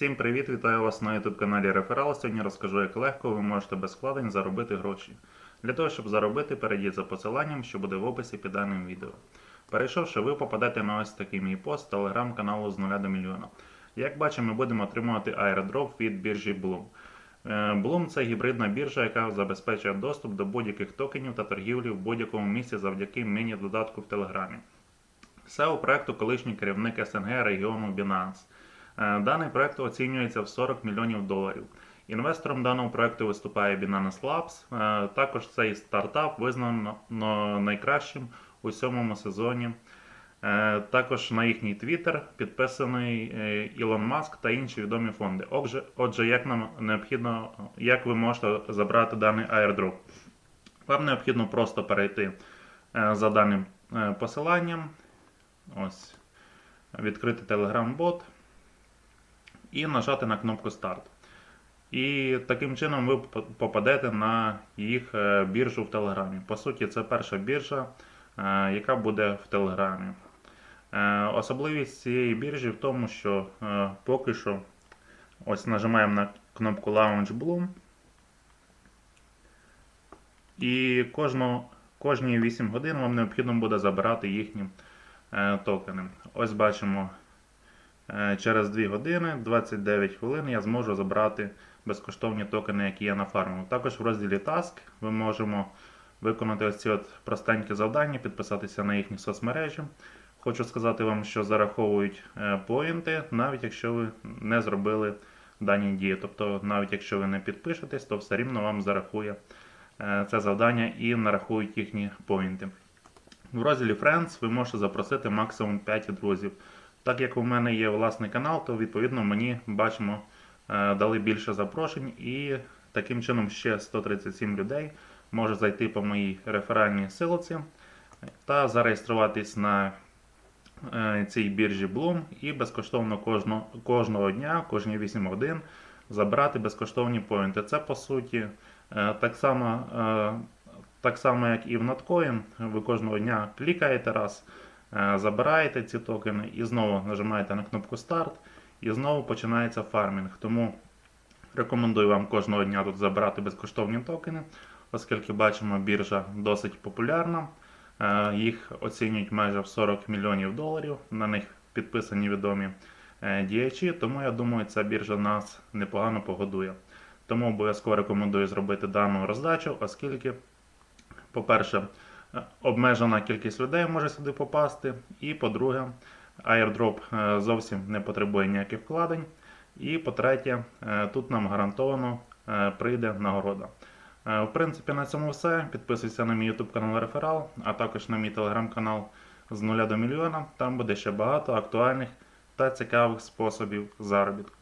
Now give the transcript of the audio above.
Всім привіт! Вітаю вас на YouTube каналі Реферал. Сьогодні розкажу, як легко ви можете без вкладень заробити гроші. Для того, щоб заробити, перейдіть за посиланням, що буде в описі під даним відео. Перейшовши, ви попадете на ось такий мій пост телеграм-каналу з 0 до мільйона. Як бачимо, ми будемо отримувати airdrop від біржі Bloom. Е, Bloom це гібридна біржа, яка забезпечує доступ до будь-яких токенів та торгівлі в будь-якому місці завдяки міні-додатку в Телеграмі. SEO проекту колишній керівник СНГ регіону Binance. Е, Даний проект оцінюється в 40 мільйонів доларів. Інвестором даного проекту виступає Binance Labs. Е, Також цей стартап визнано найкращим у сьомому сезоні. Е, Також на їхній твіттер підписаний Ілон Маск та інші відомі фонди. Отже, отже, як нам необхідно, як ви можете забрати даний airdrop? Вам необхідно просто перейти за даним посиланням. Ось, відкрити Telegram-бот і нажати на кнопку Старт. І таким чином ви попадете на їх е, біржу в Телеграмі. По суті, це перша біржа, е, яка буде в Телеграмі. Е, Особливість цієї біржі в тому, що поки що ось нажимаємо на кнопку Launch Bloom. І кожно, кожні 8 годин вам необхідно буде забирати їхні токени. Ось бачимо, через 2 години 29 хвилин я зможу забрати безкоштовні токени, які я нафармив. Також в розділі Task ми можемо виконати ось ці от простенькі завдання, підписатися на їхні соцмережі. Хочу сказати вам, що зараховують е, поінти, навіть якщо ви не зробили дані дії. Тобто, навіть якщо ви не підпишетесь, то все рівно вам зарахує е, це завдання і нарахують їхні поінти. В розділі Friends ви можете запросити максимум 5 друзів. Так як у мене є власний канал, то відповідно мені бачимо е, дали більше запрошень, і таким чином ще 137 людей може зайти по моїй реферальній силоці та зареєструватись на е, цій біржі Bloom і безкоштовно кожного, кожного дня, кожні 8 годин забрати безкоштовні поінти. Це по суті е, так само, так само, як і в Notcoin. Ви кожного дня клікаєте раз, забираєте ці токени і знову нажимаєте на кнопку Старт, і знову починається фармінг. Тому рекомендую вам кожного дня тут забирати безкоштовні токени, оскільки бачимо, біржа досить популярна. Е, Їх оцінюють майже в 40 мільйонів доларів. На них підписані відомі е, діячі, тому я думаю, ця біржа нас непогано погодує. Тому обов'язково рекомендую зробити дану роздачу, оскільки, по-перше, е, обмежена кількість людей може сюди попасти. І по-друге, airdrop е, зовсім не потребує ніяких вкладень. І по-третє, е, тут нам гарантовано е, прийде нагорода. В принципі, на цьому все. Підписуйся на мій YouTube канал Реферал, а також на мій телеграм-канал з нуля до мільйона. Там буде ще багато актуальних та цікавих способів заробітку.